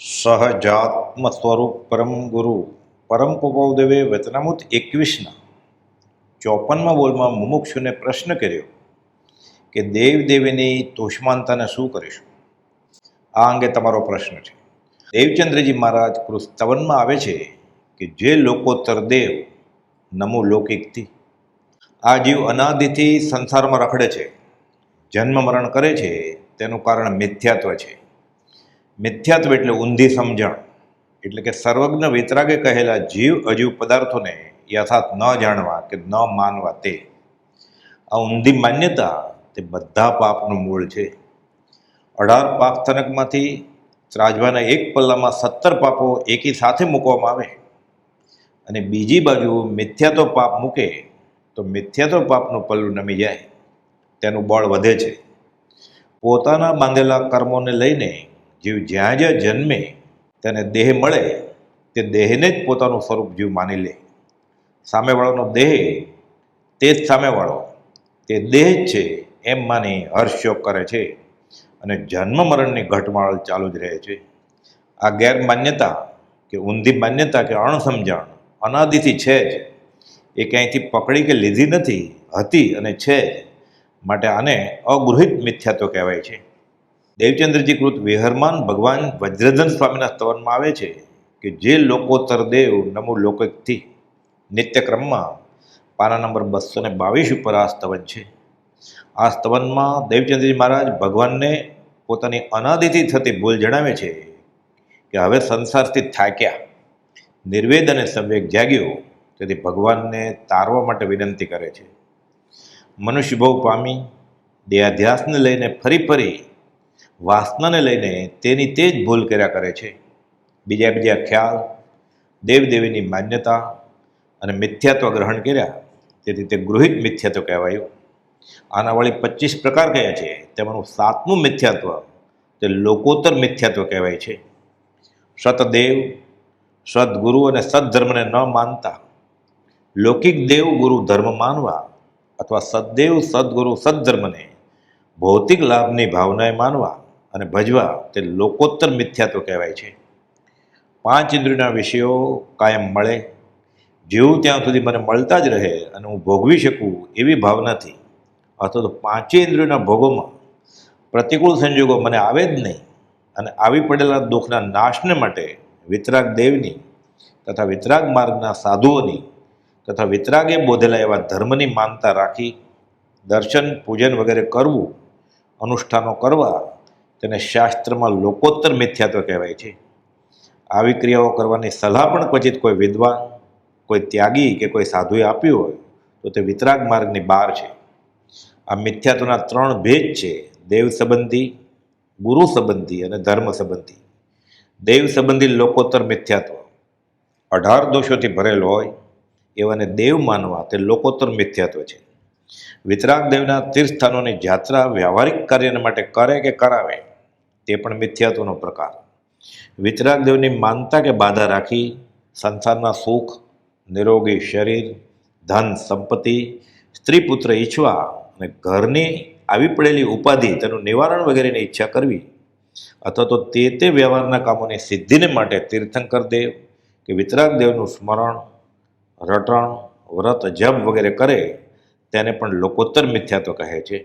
સહજાત્મ સ્વરૂપ પરમ ગુરુ, પરમ પુપવદેવે વતનામૂત એકવીસના ચોપનમાં બોલમાં મુમુક્ષુને પ્રશ્ન કર્યો કે દેવ દેવીની તોષમાનતાને શું કરીશું? આ અંગે તમારો પ્રશ્ન છે. દેવચંદ્રજી મહારાજ કૃસ્તવનમાં આવે છે કે જે લોકોત્તર દેવ નમો લૌકિકથી, આ જીવ અનાદિથી સંસારમાં રખડે છે, જન્મ મરણ કરે છે, તેનું કારણ મિથ્યાત્વ છે. મિથ્યાત્વ એટલે ઊંધી સમજણ. એટલે કે સર્વજ્ઞ વિતરાગે કહેલા જીવ અજીવ પદાર્થોને યથાર્થ ન જાણવા કે ન માનવા તે. આ ઊંધી માન્યતા તે બધા પાપનું મૂળ છે. અઢાર પાપ સ્થનકમાંથી ત્રાજવાના એક પલ્લામાં સત્તર પાપો એકી સાથે મૂકવામાં આવે. અને બીજી બાજુ મિથ્યાત્વ પાપ મૂકે તો મિથ્યાત્વ પાપનું પલ્લું નમી જાય. તેનું બળ વધે છે. પોતાના બાંધેલા કર્મોને લઈને જીવ જ્યાં જ્યાં જન્મે, તેને દેહ મળે, તે દેહને જ પોતાનું સ્વરૂપ જીવ માની લે. સામેવાળાનો દેહ તે જ સામેવાળો, તે દેહ જ છે એમ માની હર્ષયોગ કરે છે અને જન્મ મરણની ઘટમાળ ચાલુ જ રહે છે. આ ગેરમાન્યતા કે ઊંધી માન્યતા કે અણસમજણ અનાદિથી છે જ. એ ક્યાંયથી પકડી કે લીધી નથી, હતી અને છે જ. માટે આને અગૃહિત મિથ્યાત્વ કહેવાય છે. દેવચંદ્રજી કૃત વિહરમાન ભગવાન વજ્રધન સ્વામીના સ્તવનમાં આવે છે કે જે લોકો તરદેવ નમો લોકથી નિત્યક્રમમાં પાના નંબર બસો ને બાવીસ ઉપર આ સ્તવન છે. આ સ્તવનમાં દેવચંદ્રજી મહારાજ ભગવાનને પોતાની અનાદિથી થતી ભૂલ જણાવે છે કે હવે સંસારથી થાક્યા, નિર્વેદ અને સંવેગ જાગ્યો, તેથી ભગવાનને તારવા માટે વિનંતી કરે છે. મનુષ્ય ભવ પામી, દેહાધ્યાસને લઈને ફરી ફરી વાસનાને લઈને તેની તે જ ભૂલ કર્યા કરે છે. બીજા બીજા ખ્યાલ, દેવદેવીની માન્યતા અને મિથ્યાત્વ ગ્રહણ કર્યા. તેથી તે ગૃહિત મિથ્યાત્વ કહેવાયું. આના વળી પચીસ પ્રકાર કયા છે? તેમાંનું સાતમું મિથ્યાત્વ તે લોકોત્તર મિથ્યાત્વ કહેવાય છે. સતદેવ, સદગુરુ અને સદધર્મને ન માનતા. લૌકિક દેવ ગુરુ ધર્મ માનવા અથવા સદદેવ, સદગુરુ, સદધર્મને ભૌતિક લાભની ભાવનાએ માનવા. અને ભજવા તે લોકોત્તર મિથ્યાત્વ કહેવાય છે. પાંચ ઇન્દ્રિયના વિષયો કાયમ મળે. જેવું ત્યાં સુધી મને મળતા જ રહે અને હું ભોગવી શકું એવી ભાવનાથી અથવા તો પાંચેય ઇન્દ્રિયોના ભોગોમાં પ્રતિકૂળ સંજોગો મને આવે જ નહીં અને આવી પડેલા દુઃખના નાશને માટે વિતરાગ દેવની તથા વિતરાગ માર્ગના સાધુઓની તથા વિતરાગે બોધેલા એવા ધર્મની માનતા રાખી દર્શન, પૂજન વગેરે કરવું, અનુષ્ઠાનો કરવા તેને શાસ્ત્રમાં લોકોત્તર મિથ્યાત્વ કહેવાય છે. આવી ક્રિયાઓ કરવાની સલાહ પણ ક્વચિત કોઈ વિદ્વાન, કોઈ ત્યાગી કે કોઈ સાધુએ આપ્યું હોય, તો તે વિતરાગ માર્ગની બહાર છે. આ મિથ્યાત્વના ત્રણ ભેદ છે. દેવ સંબંધી, ગુરુ સંબંધી અને ધર્મ સંબંધી. દેવ સંબંધી લોકોત્તર મિથ્યાત્વ. અઢાર દોષોથી ભરેલો હોય, એવાને દેવ માનવા તે લોકોત્તર મિથ્યાત્વ છે. વિતરાગ દેવના તીર્થસ્થાનોની યાત્રા વ્યવહારિક કાર્યને માટે કરે કે કરાવે? તે પણ મિથ્યાત્વનો પ્રકાર. વિતરાગ દેવની માનતા કે બાધા રાખી, સંસારના સુખ, નિરોગી શરીર, ધન, સંપત્તિ સ્ત્રી પુત્ર ઈચ્છવા અને ઘરની આવી પડેલી ઉપાધિ, તેનું નિવારણ વગેરેની ઈચ્છા કરવી, અથવા તો તે તે વ્યવહારના કામોની સિદ્ધિને માટે તીર્થંકર દેવ કે વિતરાગ દેવનું સ્મરણ, રટણ, વ્રત, જપ વગેરે કરે, તેને પણ લોકોત્તર મિથ્યાત્વ કહે છે.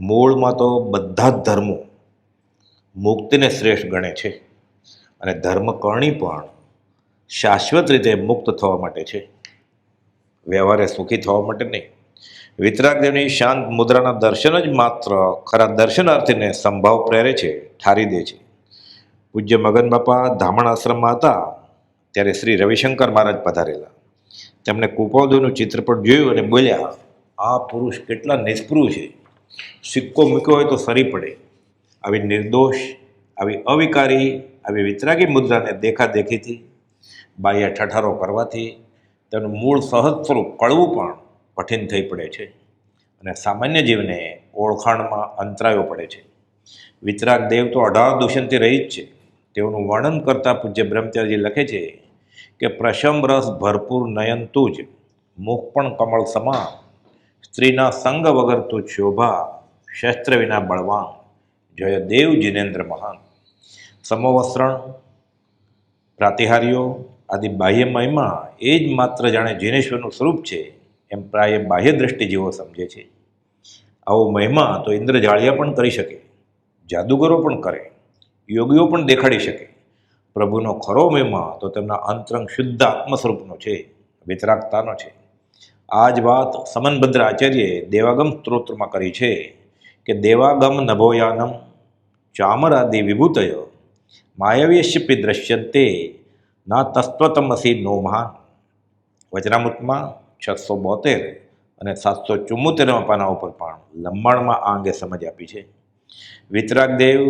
મૂળમાં તો બધા જ ધર્મો મુક્તિને શ્રેષ્ઠ ગણે છે. અને ધર્મકર્ણી પણ શાશ્વત રીતે મુક્ત થવા માટે છે. વ્યવહારે સુખી થવા માટે નહીં. વિતરાગદેવની શાંત મુદ્રાના દર્શન જ માત્ર ખરા દર્શનાર્થીને સંભાવ પ્રેરે છે, ઠારી દે છે. પૂજ્ય મગન બાપા ધામણ આશ્રમમાં હતા, ત્યારે શ્રી રવિશંકર મહારાજ પધારેલા. તેમણે કુપોદોનું ચિત્રપટ જોયું અને બોલ્યા, આ પુરુષ કેટલા નિષ્પૃહ છે. સિક્કો મૂક્યો હોય તો સરી પડે. આવી નિર્દોષ, આવી અવિકારી, આવી વિતરાગી મુદ્રાને દેખાદેખીથી બાહ્ય ઠઠારો કરવાથી તેનું મૂળ સહજ સ્વરૂપ કળવું પણ કઠિન થઈ પડે છે અને સામાન્ય જીવને ઓળખાણમાં અંતરાયો પડે છે. વિતરાગ દેવ તો અઢાર દૂષણથી જ છે. તેઓનું વર્ણન કરતા પૂજ્ય બ્રહ્મચાર્યજી લખે છે કે પ્રશમ રસ ભરપૂર નયન તું મુખ પણ કમળ સમાન, સ્ત્રીના સંગ વગર તું શોભા શસ્ત્ર વિના બળવાન. જય દેવ જિનેન્દ્ર મહાન. સમવસ્ત્રણ પ્રાતિહારીઓ આદિ બાહ્ય મહિમા, એ જ માત્ર જાણે જીનેશ્વરનું સ્વરૂપ છે, એમ પ્રાય બાહ્ય દ્રષ્ટિ જેવો સમજે છે. આવો મહિમા તો ઇન્દ્રજાળિયા પણ કરી શકે, જાદુગરો પણ કરે, યોગીઓ પણ દેખાડી શકે. પ્રભુનો ખરો મહિમા તો તેમના અંતરંગ શુદ્ધ આત્મ સ્વરૂપનો છે, વિતરાગતાનો છે. આ જ વાત સમનભદ્ર આચાર્યે દેવાગમ સ્ત્રોત્રમાં કરી છે. કે દેવાગમ નભોયાનમ ચામરાદિ વિભૂતય માયવ્યશ્યપી દ્રશ્યંતે ના તસ્વતમસી નો મહાન. વચનામૃતમાં છસો બોતેર અને સાતસો ચુમ્મોતેરમાં પાના ઉપર પણ લંબાણમાં આ અંગે સમજ આપી છે. વિતરાગદેવ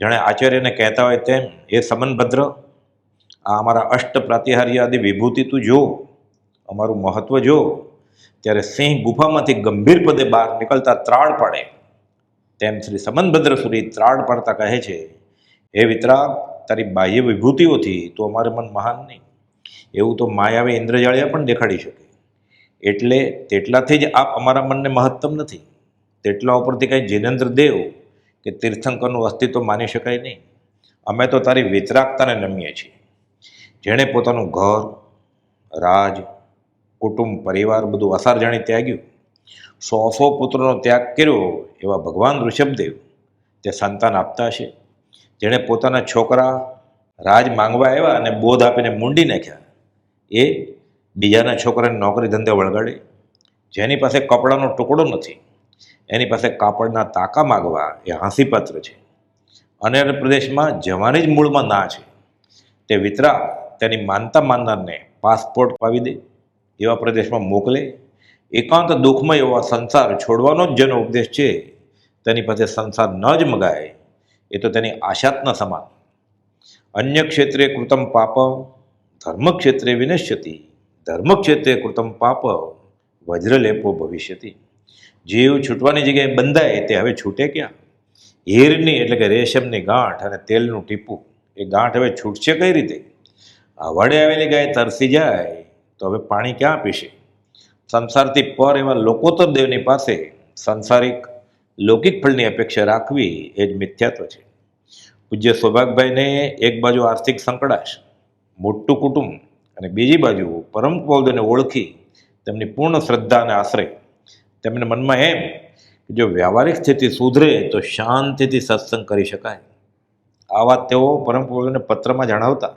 જાણે આચાર્યને કહેતા હોય તેમ એ સમનભદ્ર, આ અમારા અષ્ટ પ્રાતિહાર્ય આદિ વિભૂતિ તું જો, અમારું મહત્વ જો. ત્યારે સિંહ ગુફામાંથી ગંભીર પદે બહાર નીકળતા ત્રાળ પાડે. તેમ શ્રી સમનભદ્ર સુરી ત્રાળ પાડતા કહે છે, હે વિતરા, તારી બાહ્ય વિભૂતિઓથી તો અમારે મન મહાન નહીં. એવું તો માયાવે ઇન્દ્રજાળિયા પણ દેખાડી શકે. એટલે તેટલાથી જ આપ અમારા મનને મહત્તમ નથી. તેટલા ઉપરથી કંઈ જીનેન્દ્ર દેવ કે તીર્થંકરનું અસ્તિત્વ માની શકાય નહીં. અમે તો તારી વિતરાગતાને નમીએ છીએ. જેણે પોતાનું ઘર, રાજ, કુટુંબ, પરિવાર બધું અસાર જાણી ત્યાગ્યું સો પુત્રનો પુત્રોનો ત્યાગ કર્યો એવા ભગવાન ઋષભદેવ. તે સંતાન આપતા છે જેણે પોતાના છોકરા રાજ માંગવા આવ્યા અને બોધ આપીને મૂંડી નાખ્યા. એ બીજાના છોકરાને નોકરી ધંધે વળગાડે. જેની પાસે કપડાનો ટુકડો નથી, એની પાસે કાપડના તાકા માગવા એ હાંસીપાત્ર છે. અને પ્રદેશમાં જવાની જ મૂળમાં ના છે. તે વિતરા તેની માનતા માનનારને પાસપોર્ટ પાવી દે, એવા પ્રદેશમાં મોકલે એકાંત દુઃખમય એવા સંસાર છોડવાનો જ જેનો ઉપદેશ છે, તેની પાસે સંસાર ન જ મગાય, એ તો તેની આશાતના સમાન. અન્ય ક્ષેત્રે કૃતમ પાપ ધર્મ ક્ષેત્રે વિનશ્યતિ, ધર્મ ક્ષેત્રે કૃતમ પાપ વજ્રલેપો ભવિષ્યતિ. જીવ છૂટવાની જગ્યાએ બંધાય, તે હવે છૂટે ક્યાં? હીરની એટલે કે રેશમની ગાંઠ અને તેલનું ટીપું, એ ગાંઠ હવે છૂટશે કઈ રીતે? અવાડે આવેલી ગાય તરસી જાય, તો હવે પાણી ક્યાં પીશે? સંસારથી પર એવા લોકો તો દેવની પાસે સંસારિક લૌકિક ફળની અપેક્ષા રાખવી એ જ મિથ્યાત્વ છે. પૂજ્ય સૌભાગભાઈને એક બાજુ આર્થિક સંકળાશ, મોટું કુટુંબ અને બીજી બાજુ પરમ પૌદને ઓળખી તેમની પૂર્ણ શ્રદ્ધા અને આશ્રય તેમને મનમાં એમ કે જો વ્યવહારિક સ્થિતિ સુધરે તો શાંતિથી સત્સંગ કરી શકાય. આ વાત તેઓ પરમ પૌદને પત્રમાં જણાવતા.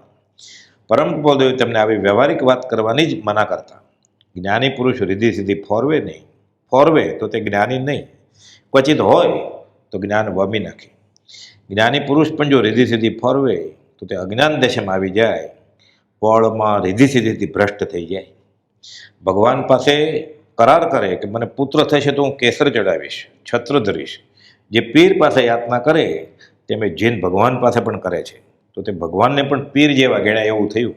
પરમ પૌદેવ તેમને આવી વ્યવહારિક વાત કરવાની જ મના કરતા. જ્ઞાની પુરુષ રીધિ સીધી ફોરવે નહીં. ફોરવે તો તે જ્ઞાની નહીં. ક્વચિત હોય તો જ્ઞાન વમી નાખે. જ્ઞાની પુરુષ પણ જો રીધિ સીધી ફોરવે તો તે અજ્ઞાન દેશમાં આવી જાય. પળમાં રીધિ સીધીથી ભ્રષ્ટ થઈ જાય. ભગવાન પાસે કરાર કરે કે મને પુત્ર થશે તો હું કેસર ચડાવીશ, છત્ર ધરીશ. જે પીર પાસે યાતના કરે તેમ જૈન ભગવાન પાસે પણ કરે છે. તો તે ભગવાનને પણ પીર જેવા ગણ્યા એવું થયું.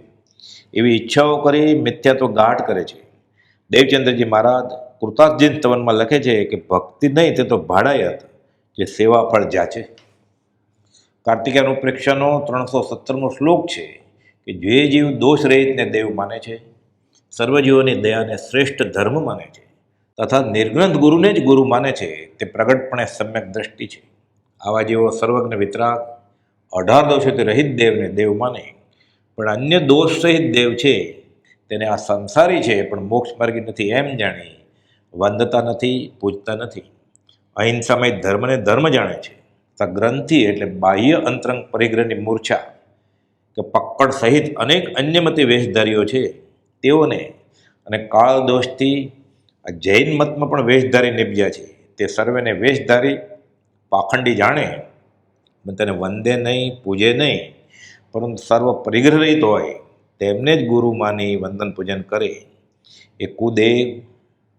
એવી ઈચ્છાઓ કરી મિથ્યા તો ગાઢ કરે છે. દેવચંદ્રજી મહારાજ કૃતાર્થજી સ્તવનમાં લખે છે કે ભક્તિ નહીં તે તો ભાડાયત, જે સેવા ફળ જાચે કાર્તિકાનું પ્રેક્ષાનો ત્રણસો સત્તરમો શ્લોક છે કે જે જીવ દોષ રહિતને દેવ માને છે, સર્વજીવોની દયાને શ્રેષ્ઠ ધર્મ માને છે, તથા નિર્ગ્રંથ ગુરુને જ ગુરુ માને છે, તે પ્રગટપણે સમ્યક દ્રષ્ટિ છે. આવા જેવો સર્વજ્ઞ વિતરાગ અઢાર દોષોથી રહિત દેવને દેવ માને, પણ અન્ય દોષ સહિત દેવ છે તેને આ સંસારી છે પણ મોક્ષ માર્ગી નથી, એમ જાણી. વંદતા નથી, પૂજતા નથી. અહિંસામય ધર્મને ધર્મ જાણે છે. સગ્રંથિ ગ્રંથિ એટલે બાહ્ય અંતરંગ પરિગ્રહની મૂર્છા. કે પક્કડ સહિત અનેક અન્યમતી વેશધારીઓ છે તેઓને. અને કાળ દોષથી આ જૈન મતમાં પણ વેશધારી નિપજ્યા છે. તે સર્વેને વેશધારી પાખંડી જાણે. તેને વંદે નહીં, પૂજે નહીં. પરંતુ સર્વ પરિગ્રહ રહિત હોય. તેમને જ ગુરુ માની વંદન પૂજન કરે. એ કુદેવ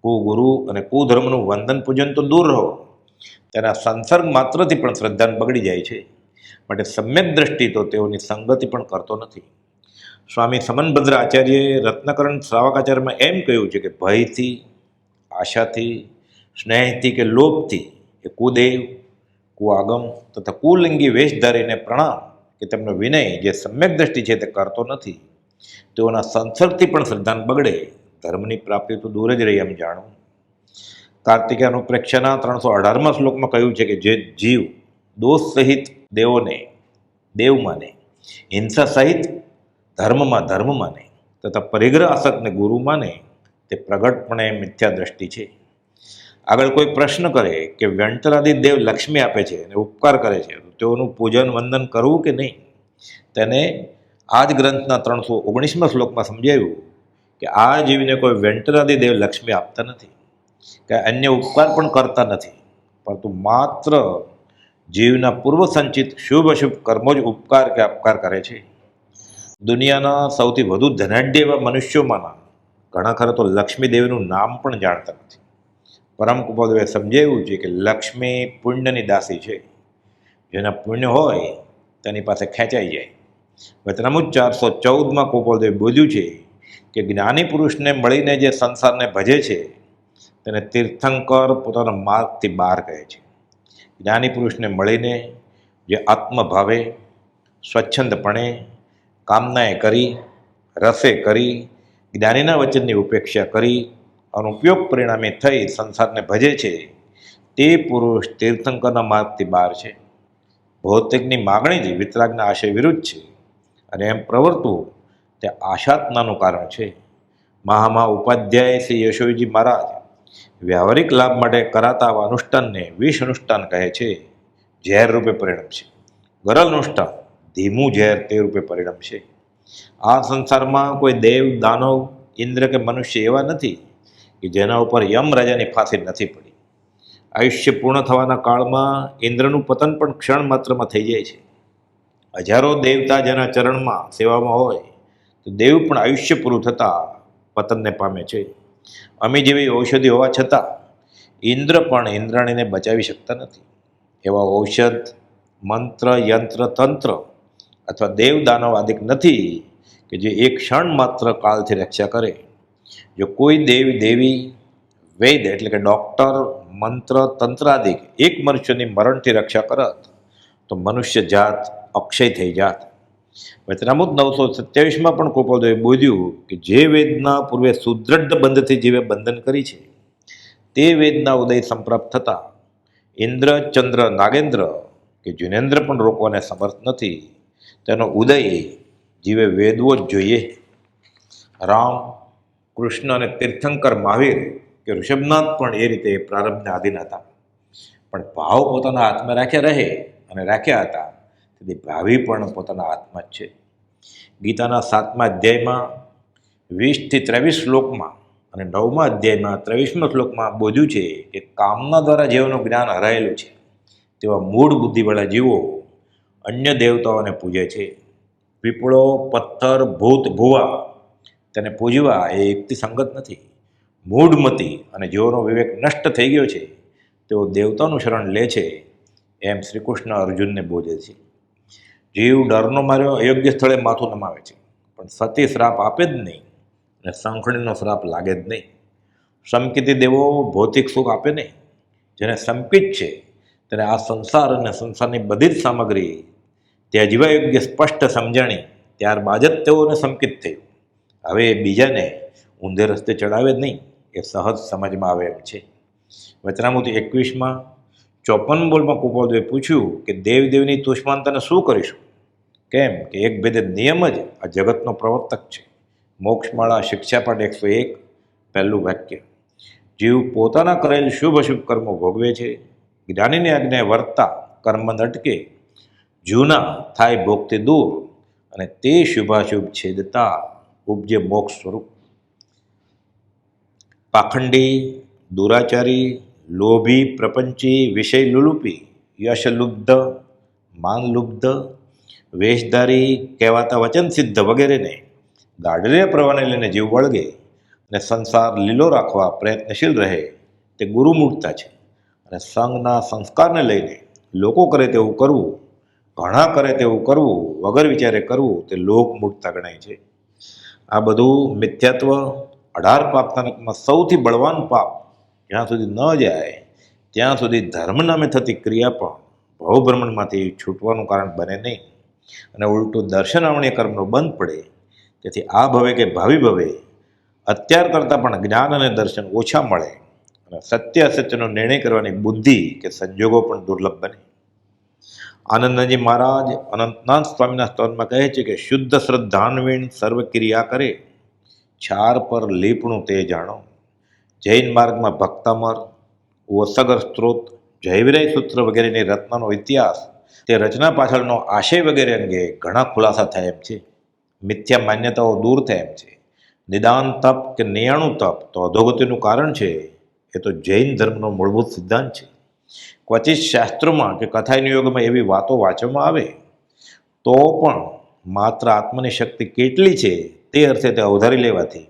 કુગુરુ અને કુધર્મનું વંદન પૂજન તો દૂર રહો. તેના સંસર્ગ માત્રથી પણ શ્રદ્ધાને બગડી જાય છે. માટે સમ્યક દ્રષ્ટિ તો તેઓની સંગતિ પણ કરતો નથી. સ્વામી સમનભદ્ર આચાર્યએ રત્નકરણ શ્રાવકાચાર્યમાં એમ કહ્યું છે કે ભયથી, આશાથી, સ્નેહથી કે લોભથી એ કુદેવ કુઆગમ તથા કુલિંગી વેશ ધારીને પ્રણામ કે તેમનો વિનય જે સમ્યક દ્રષ્ટિ છે તે કરતો નથી. તેઓના સંસર્ગથી પણ શ્રદ્ધાન બગડે. ધર્મની પ્રાપ્તિ તો દૂર જ રહી એમ જાણું. કાર્તિકે પ્રેક્ષાના ત્રણસો અઢારમાં શ્લોકમાં કહ્યું છે કે જે જીવ દોષ સહિત દેવોને દેવ માને હિંસા સહિત ધર્મમાં ધર્મ માને તથા પરિગ્રહ આસક્તને ગુરુ માને તે પ્રગટપણે મિથ્યા દ્રષ્ટિ છે. આગળ કોઈ પ્રશ્ન કરે કે વ્યંટરાદી દેવ લક્ષ્મી આપે છે અને ઉપકાર કરે છે તેઓનું પૂજન વંદન કરવું કે નહીં? તેને આ જ ગ્રંથના ત્રણસો ઓગણીસમાં શ્લોકમાં સમજાવ્યું કે આ જીવને કોઈ વ્યંટરાદી દેવ લક્ષ્મી આપતા નથી, કે અન્ય ઉપકાર પણ કરતા નથી, પરંતુ માત્ર જીવના પૂર્વ સંચિત શુભ અશુભ કર્મો જ ઉપકાર કે અપકાર કરે છે. દુનિયાના સૌથી વધુ ધનાઢ્ય એવા મનુષ્યોમાંના ઘણા ખરા તો લક્ષ્મી દેવીનું નામ પણ જાણતા નથી. પરમ કૃપાદેવે સમજાવ્યું છે કે લક્ષ્મી પુણ્યની દાસી છે. જેના પુણ્ય હોય તેની પાસે ખેંચાઈ જાય. વચનામુજ ચારસો ચૌદમાં કોપોલદેવ બોલ્યું છે કે જ્ઞાની પુરુષને મળીને જે સંસારને ભજે છે, તેને તીર્થંકર પોતાના માર્ગથી બહાર કહે છે. જ્ઞાની પુરુષને મળીને જે આત્મભાવે, સ્વચ્છંદપણે કામનાએ કરી, રસે કરી, જ્ઞાનીના વચનની ઉપેક્ષા કરી અને ઉપયોગ પરિણામે થઈ સંસારને ભજે છે, તે પુરુષ તીર્થંકરના માર્ગથી બહાર છે. ભૌતિકની માગણી જ વિતરાગના આશય વિરુદ્ધ છે. અને એમ પ્રવર્તવું તે આશાત્માનું કારણ છે. મહામા ઉપાધ્યાય શ્રી યશોજી મહારાજ વ્યવહારિક લાભ માટે કરાતા અનુષ્ઠાનને વિષ અનુષ્ઠાન કહે છે. ઝેર રૂપે પરિણમશે ગરલ અનુષ્ઠાન, ધીમું ઝેર તે રૂપે પરિણમશે આ સંસારમાં કોઈ દેવ, દાનવ, ઇન્દ્ર કે મનુષ્ય એવા નથી કે જેના ઉપર યમ રાજાની ફાંસી નથી પડી. આયુષ્ય પૂર્ણ થવાના કાળમાં ઇન્દ્રનું પતન પણ ક્ષણ માત્રમાં થઈ જાય છે. હજારો દેવતા જેના ચરણમાં સેવામાં હોય, તો દેવ પણ આયુષ્ય પૂરું થતાં પતનને પામે છે. અમે જેવી ઔષધિ હોવા છતાં, ઇન્દ્ર પણ ઇન્દ્રાણીને બચાવી શકતા નથી. એવા ઔષધ, મંત્ર, યંત્ર, તંત્ર અથવા દેવ દાનવ આદિક નથી કે જે એક ક્ષણ માત્ર કાળથી રક્ષા કરે. જો કોઈ દેવ, દેવી, વૈદ એટલે કે ડૉક્ટર, મંત્ર તંત્રાદિક એક મનુષ્યની મરણથી રક્ષા કરત તો મનુષ્ય જાત અક્ષય થઈ જાત. વચનામુદ નવસો સત્યાવીસમાં પણ કૃપાદેવે બોધ્યું કે જે વેદના પૂર્વે સુદૃઢ બંધથી જીવે બંધન કરી છે, તે વેદના ઉદય સંપ્રાપ્ત થતા ઇન્દ્ર, ચંદ્ર, નાગેન્દ્ર કે જુનેન્દ્ર પણ રોકવાને સમર્થ નથી, તેનો ઉદય જીવે વેદવો જ જોઈએ. રામ, કૃષ્ણ અને તીર્થંકર મહાવીર કે ઋષભનાથ પણ એ રીતે પ્રારંભને આધીન હતા. પણ ભાવ પોતાના હાથમાં રાખ્યા રહે અને રાખ્યા હતા. તેથી ભાવિ પણ પોતાના હાથમાં જ છે. ગીતાના સાતમા અધ્યાયમાં વીસથી ત્રેવીસ શ્લોકમાં અને નવમા અધ્યાયમાં ત્રેવીસમા શ્લોકમાં બોધ્યું છે કે કામના દ્વારા જેઓનું જ્ઞાન હરાયેલું છે. તેવા મૂળ બુદ્ધિવાળા જીવો અન્ય દેવતાઓને પૂજે છે. પીપળો, પથ્થર, ભૂત, ભુવા તેને પૂજવા એ એકથી સંગત નથી. મૂઢમતી અને જેઓનો વિવેક નષ્ટ થઈ ગયો છે. તેઓ દેવતાનું શરણ લે છે. એમ શ્રી કૃષ્ણ અર્જુનને બોધે છે. જીવ ડરનો માર્યો, અયોગ્ય સ્થળે માથું નમાવે છે. પણ સતી શ્રાપ આપે જ નહીં અને સંખણીનો શ્રાપ લાગે જ નહીં. સમકિતી દેવો ભૌતિક સુખ આપે નહીં. જેને સંકિત છે, તેને આ સંસાર અને સંસારની બધી જ સામગ્રી ત્યાં જીવા યોગ્ય સ્પષ્ટ સમજાણી, ત્યારબાદ જ તેઓને સંકિત થયું. હવે બીજાને ઊંધે રસ્તે ચડાવે જ નહીં, એ સહજ સમજમાં આવે એમ છે. વચનામૃતિ એકવીસમાં ચોપન બોલમાં કુપાલદેવે પૂછ્યું કે દેવદેવની તુષ્માનતાને શું કરીશું? કેમ કે એક ભેદે નિયમ જ આ જગતનો પ્રવર્તક છે. મોક્ષમાળા શિક્ષાપાઠ એકસો એક, પહેલું વાક્ય. જીવ પોતાના કરેલ શુભ અશુભ કર્મો ભોગવે છે. જ્ઞાનીની આજ્ઞાએ વર્તા કર્મ અટકે જૂના થાય ભોગતે દૂર અને તે શુભાશુભ છેદતા ઉપજે મોક્ષ સ્વરૂપ. પાખંડી, દુરાચારી લોભી પ્રપંચી વિષય લુલુપી યશલુબ્ધ માનલુબ્ધ વેશધારી કહેવાતા વચન સિદ્ધ વગેરેને ગાઢરે પ્રવાહને લઈને જીવ વળગે અને સંસાર લીલો રાખવા પ્રયત્નશીલ રહે તે ગુરુમૂર્તા છે. અને સંઘના સંસ્કારને લઈને લોકો કરે તેવું કરવું, ઘણા કરે તેવું કરવું, વગર વિચારે કરવું તે લોકમૂર્તા ગણાય છે. આ બધું મિથ્યાત્વ, અઢાર પાપતાનકમાં સૌથી બળવાન પાપ જ્યાં સુધી ન જાય, ત્યાં સુધી ધર્મ નામે થતી ક્રિયા પણ ભવભ્રમણમાંથી છૂટવાનું કારણ બને નહીં. અને ઉલટું દર્શનાવણીય કર્મનો બંધ પડે, તેથી આ ભવે કે ભાવિ ભવે, અત્યાર કરતાં પણ જ્ઞાન અને દર્શન ઓછા મળે અને સત્ય અસત્યનો નિર્ણય કરવાની બુદ્ધિ કે સંજોગો પણ દુર્લભ બને. આનંદજી મહારાજ અનંતનાથ સ્વામીના સ્તવનમાં કહે છે કે, શુદ્ધ શ્રદ્ધાન્વીણ સર્વ ક્રિયા કરે, છાર પર લીપણું તે જાણો. જૈન માર્ગમાં ભક્તામર, ઓસગર સ્ત્રોત જૈવિરય સૂત્ર વગેરેની રત્નનો ઇતિહાસ, તે રચના પાછળનો આશય વગેરે અંગે ઘણા ખુલાસા થયા એમ છે. મિથ્યા માન્યતાઓ દૂર થાય એમ છે. નિદાન તપ કે નિયાણું તપ તો અધોગતિનું કારણ છે. એ તો જૈન ધર્મનો મૂળભૂત સિદ્ધાંત છે. ક્વચિત શાસ્ત્રોમાં કે કથાયુગમાં એવી વાતો વાંચવામાં આવે, તો પણ માત્ર આત્માની શક્તિ કેટલી છે તે અર્થે તે અવધારી લેવાથી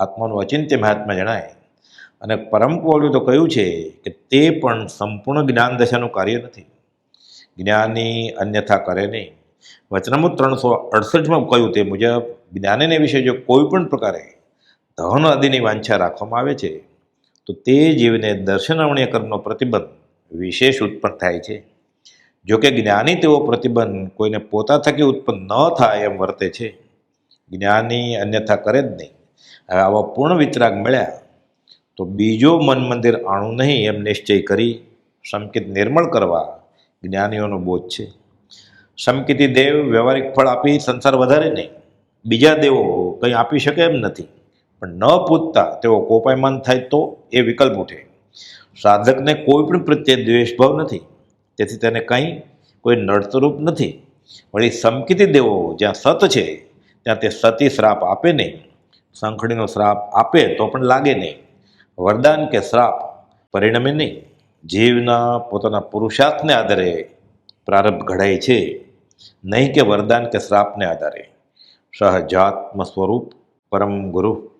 આત્માનું અચિંત્ય મહાત્મા જણાય. અને પરમ કોળ્યું તો કહ્યું છે કે તે પણ સંપૂર્ણ જ્ઞાન દશાનું કાર્ય નથી. જ્ઞાની અન્યથા કરે નહીં. વચનામૃત ત્રણસો અડસઠમાં કહ્યું તે મુજબ જ્ઞાનીને વિશે જો કોઈ પણ પ્રકારે ધન આદિની વાંછા રાખવામાં આવે છે, તો તે જીવને દર્શનાવણીય કર્મનો પ્રતિબંધ વિશેષ ઉત્પન્ન થાય છે. જોકે જ્ઞાની તેવો પ્રતિબંધ કોઈને પોતા થકી ઉત્પન્ન ન થાય એમ વર્તે છે. જ્ઞાની અન્યથા કરે જ નહીં. હવે આવા પૂર્ણ વિતરાગ મળ્યા તો બીજો મન મંદિર આણું નહીં, એમ નિશ્ચય કરી સંકિત નિર્મળ કરવા જ્ઞાનીઓનો બોધ છે. સંકિતિ દેવ વ્યવહારિક ફળ આપી સંસાર વધારે નહીં. બીજા દેવો કંઈ આપી શકે એમ નથી. પણ ન પૂછતા તેઓ કોપાયમાન થાય તો એ વિકલ્પ ઉઠે. સાધકને કોઈ પણ પ્રત્યે દ્વેષભાવ નથી. તેથી તેને કંઈ, કોઈ નડતરૂપ નથી. વળી સમકિતી દેવો જ્યાં સત છે, ત્યાં તે સતી શ્રાપ આપે નહીં. સંખડીનો શ્રાપ આપે તો પણ લાગે નહીં. વરદાન કે શ્રાપ? પરિણમે નહીં. જીવના પોતાના પુરુષાર્થને આધારે પ્રારબ્ધ ઘડાય છે. નહીં કે વરદાન કે શ્રાપને આધારે. સહજાત્મ સ્વરૂપ પરમ ગુરુ